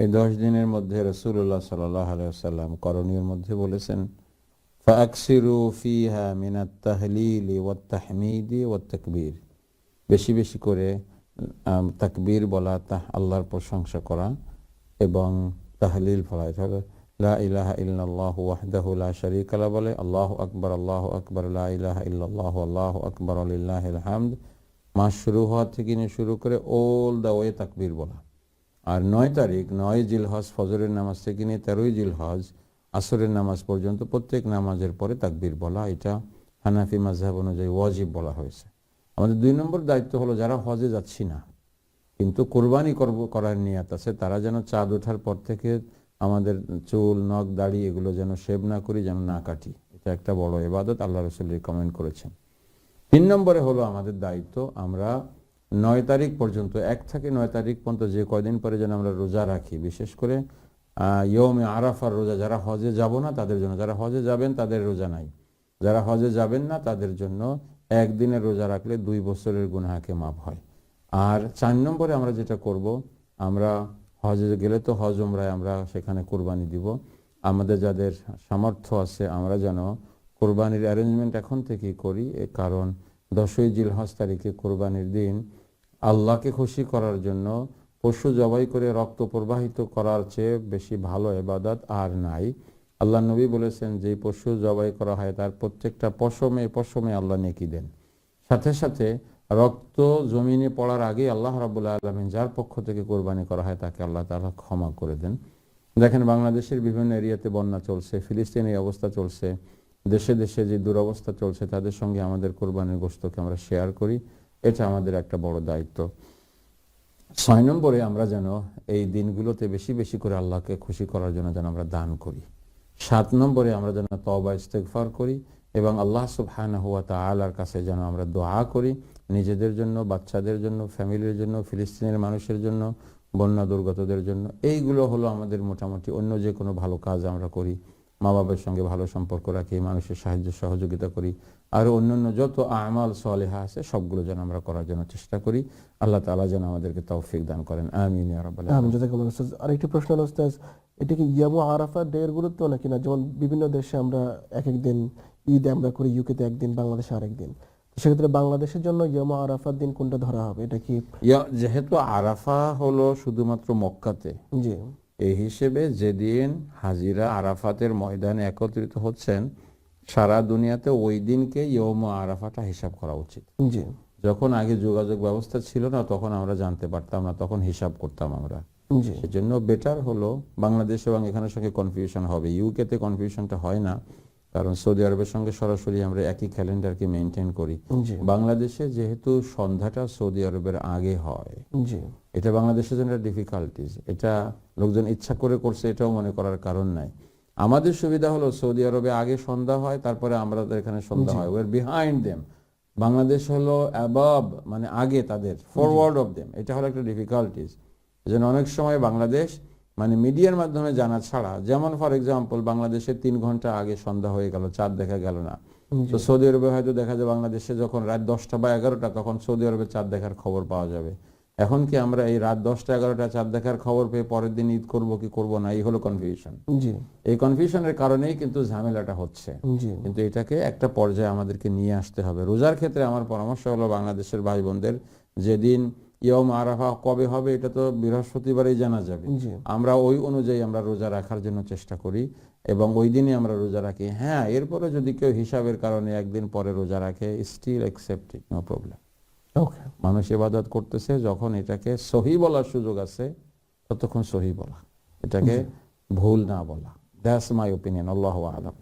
এই দশ দিনের মধ্যে রসুল্লাহ সাল্লাহ আলাইসাল্লাম করণীয় মধ্যে বলেছেন, ফাকসিরু ও তকবীর। বেশি বেশি করে তাকবীর বলা তাহ, আল্লাহর প্রশংসা করা এবং তাহলিল ফলা লা লা বলে আকবার মাস শুরু হওয়া থেকে শুরু করে অল দা ওয়ে তাকবীর বলা। আর নয় তারিখ, নয় জিলহজ ফজরের নামাজ থেকে নিয়ে তেরোই জিলহজ আসরের নামাজ পর্যন্ত প্রত্যেক নামাজের পরে তাকবির বলা, এটা হানাফি মাঝহাব অনুযায়ী ওয়াজিব বলা হয়েছে। আমাদের দুই নম্বর দায়িত্ব হলো যারা হজে যাচ্ছি না, কিন্তু কোরবানি করব, করার নিয়াত আছে, তারা যেন চাঁদ ওঠার পর থেকে আমাদের চুল, নখ, দাড়ি এগুলো যেন শেভ না করি, যেন না কাটি। এটা একটা বড় এবাদত আল্লাহ রসুল রিকমেন্ড করেছেন। তিন নম্বরে হলো আমাদের দায়িত্ব, আমরা নয় তারিখ পর্যন্ত, এক থেকে নয় তারিখ পর্যন্ত যে কয়দিন পরে যেন আমরা রোজা রাখি। বিশেষ করে ইয়মে আরাফার রোজা, যারা হজে যাব না, তাদের জন্য, যারা হজে যাবেন, তাদের রোজা নাই। যারা হজে যাবেন না, তাদের জন্য একদিনের রোজা রাখলে দুই বছরের গুনাহাকে মাপ হয়। আর চার নম্বরে আমরা যেটা করব, আমরা হজে গেলে তো হজ উমরায় আমরা সেখানে কোরবানি দিব। আমাদের যাদের সামর্থ্য আছে, আমরা যেন কোরবানির অ্যারেঞ্জমেন্ট এখন থেকেই করি কারণ দশই জিলহজ তারিখে কোরবানির দিন আল্লাহকে খুশি করার জন্য পশু জবাই করে রক্ত প্রবাহিত করার চেয়ে বেশি ভালো এবাদত আর নাই। আল্লাহ নবী বলেছেন, যে পশু জবাই করা হয় তার প্রত্যেকটা পশমে পশমে আল্লাহ নেকি দেন। সাথে সাথে রক্ত জমিনে পড়ার আগে আল্লাহ রাবুল্লাহ আলমিন যার পক্ষ থেকে কোরবানি করা হয় তাকে আল্লাহ তালা ক্ষমা করে দেন। দেখেন, বাংলাদেশের বিভিন্ন এরিয়াতে বন্যা চলছে, ফিলিস্তিনে এই অবস্থা চলছে। দেশে দেশে যে দুরবস্থা চলছে, তাদের সঙ্গে আমাদের কোরবানির গোস্তকে আমরা শেয়ার করি। এটা আমাদের একটা বড় দায়িত্ব। ছয় নম্বরে আমরা যেন এই দিনগুলোতে বেশি বেশি করে আল্লাহকে খুশি করার জন্য যেন আমরা দান করি। সাত নম্বরে আমরা যেন তবা ইস্তেগফার করি এবং আল্লাহ সুবহানাহু ওয়া তাআলার কাছে যেন আমরা দোয়া করি নিজেদের জন্য, বাচ্চাদের জন্য, ফ্যামিলির জন্য, ফিলিস্তিনের মানুষের জন্য, বন্যা দুর্গতদের জন্য। এইগুলো হলো আমাদের মোটামুটি অন্য যে কোনো ভালো কাজ আমরা করি। মা বাবার সঙ্গে ভালো সম্পর্ক রাখি মানুষের সাহায্য সহযোগিতা করি। আর অন্যান্য যত আমাল সলেহা আছে সবগুলো যেন আমরা করার জন্য চেষ্টা করি। আল্লাহ তাআলা যেন আমাদেরকে তৌফিক দান করেন। আমিন আরেকটি প্রশ্ন হলো উস্তাজ এটা কি ইয়ামু আরাফা ডে এর গুরুত্ব নাকি না? যেমন বিভিন্ন দেশে আমরা এক একদিন ঈদ আমরা করি ইউকেতে একদিন বাংলাদেশে আরেকদিন সেক্ষেত্রে বাংলাদেশের জন্য ইয়ামু আরাফার দিন কোনটা ধরা হবে? এটা কি যেহেতু আরাফা হলো শুধুমাত্র মক্কাতে জি। এই হিসেবে যেদিন হাজিরা আরাফাতের ময়দানে একত্রিত হচ্ছেন সারা দুনিয়াতে ওই দিনকে ইয়ম আরাফাটা হিসাব করা উচিত। জি। যখন আগে যোগাযোগ ব্যবস্থা ছিল না তখন আমরা জানতে পারতাম না তখন হিসাব করতাম আমরা। সেজন্য বেটার হলো বাংলাদেশ এবং এখানে সঙ্গে কনফিউশন হবে। ইউকেতে কনফিউশনটা হয় না। কারণ সৌদি আরবের সঙ্গে সরাসরি আমরা একই ক্যালেন্ডারকে মেনটেন করি। বাংলাদেশে যেহেতু সন্ধ্যাটা সৌদি আরবের আগে হয় এটা বাংলাদেশের জন্য ডিফিকাল্টিজ এটা লোকজন ইচ্ছা করে করছে এটাও মনে করার কারণ নাই। আমাদের সুবিধা হলো সৌদি আরবে আগে সন্ধ্যা হয় তারপরে আমাদের এখানে সন্ধ্যা হয়। ওয়ার বিহাইন্ড দেম বাংলাদেশ হলো অ্যাবাব মানে আগে তাদের ফরওয়ার্ড অফ দেম এটা হলো একটা ডিফিকাল্টিজ যেন অনেক সময় বাংলাদেশ মানে মিডিয়ার মাধ্যমে জানা ছাড়া যেমন ফর এক্সাম্পল বাংলাদেশে তিন ঘণ্টা আগে সন্ধ্যা হয়ে গেল চাঁদ দেখা গেল না। তো সৌদি আরবে হয়তো দেখা যায় বাংলাদেশে যখন রাত দশটা বা এগারোটা তখন সৌদি আরবে চাঁদ দেখার খবর পাওয়া যাবে। এখন কি আমরা এই রাত দশটা এগারোটা চাঁদ দেখার খবর পেয়ে পরের দিন ঈদ করব কি করব না এই হলো কনফিউশন এই কনফিউশনের কারণেই কিন্তু ঝামেলাটা হচ্ছে। কিন্তু এটাকে একটা পর্যায়ে আমাদেরকে নিয়ে আসতে হবে। রোজার ক্ষেত্রে আমার পরামর্শ হলো বাংলাদেশের ভাই বোনদের যেদিন ইয়ম আরাফা কবে হবে এটা তো বৃহস্পতিবারেই জানা যাবে। আমরা ওই অনুযায়ী আমরা রোজা রাখার জন্য চেষ্টা করি এবং ওই দিনই আমরা রোজা রাখি। হ্যাঁ এরপরে যদি কেউ হিসাবের কারণে একদিন পরে রোজা রাখে still accepting no problem okay মানুষ ইবাদত করতেছে যখন এটাকে সহি বলার সুযোগ আছে ততক্ষণ সহি বলা। এটাকে ভুল না বলা। That's my opinion Allah Alam.